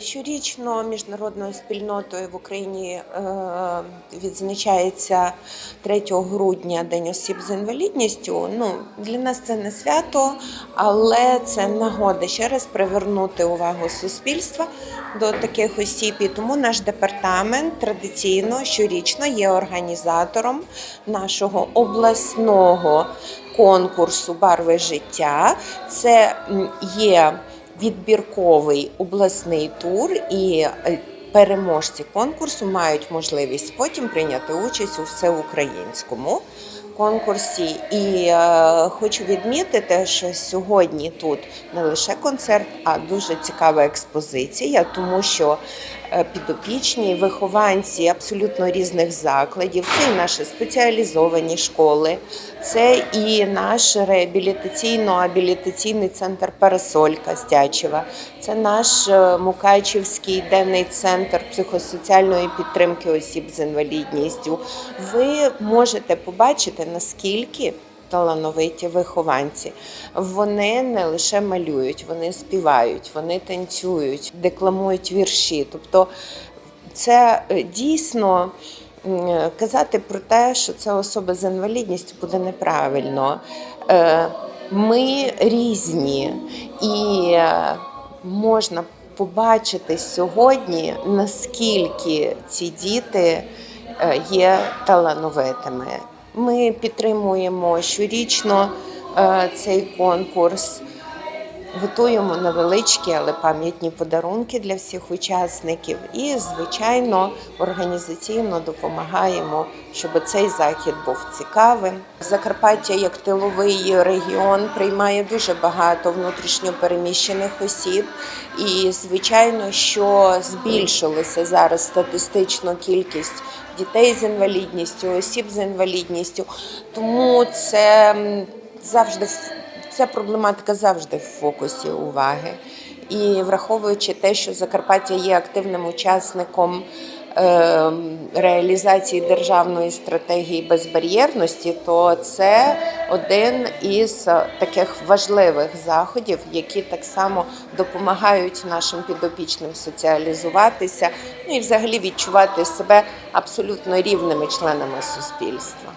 Щорічно міжнародною спільнотою в Україні е, відзначається 3 грудня День осіб з інвалідністю. Ну для нас це не свято, але це нагода ще раз привернути увагу суспільства до таких осіб. І тому наш департамент традиційно щорічно є організатором нашого обласного конкурсу Барви життя. Це є відбірковий обласний тур і е, переможці конкурсу мають можливість потім прийняти участь у всеукраїнському конкурсі. І е, хочу відмітити, що сьогодні тут не лише концерт, а дуже цікава експозиція, тому що е, підопічні вихованці абсолютно різних закладів. Це і наші спеціалізовані школи, це і наш реабілітаційно-абілітаційний центр Парасолька Стячева, це наш е, Мукачівський денний центр психосоціальної підтримки осіб з інвалідністю. Ви можете побачити, наскільки талановиті вихованці. Вони не лише малюють, вони співають, вони танцюють, декламують вірші. Тобто це е, дійсно казати про те, що це особи з інвалідністю буде неправильно. Е, Ми різні і е, можна побачити сьогодні, наскільки ці діти е, є талановитими. Ми підтримуємо щорічно е, цей конкурс. Готуємо невеличкі, але пам'ятні подарунки для всіх учасників. І, звичайно, організаційно допомагаємо, щоб цей захід був цікавим. Закарпаття як тиловий регіон приймає дуже багато внутрішньопереміщених осіб. І, звичайно, що збільшилася зараз статистично кількість дітей з інвалідністю, осіб з інвалідністю. Тому це завжди Ця проблематика завжди в фокусі уваги. І враховуючи те, що Закарпаття є активним учасником е, реалізації державної стратегії безбар'єрності, то це один із е, таких важливих заходів, які так само допомагають нашим підопічним соціалізуватися ну і взагалі відчувати себе абсолютно рівними членами суспільства.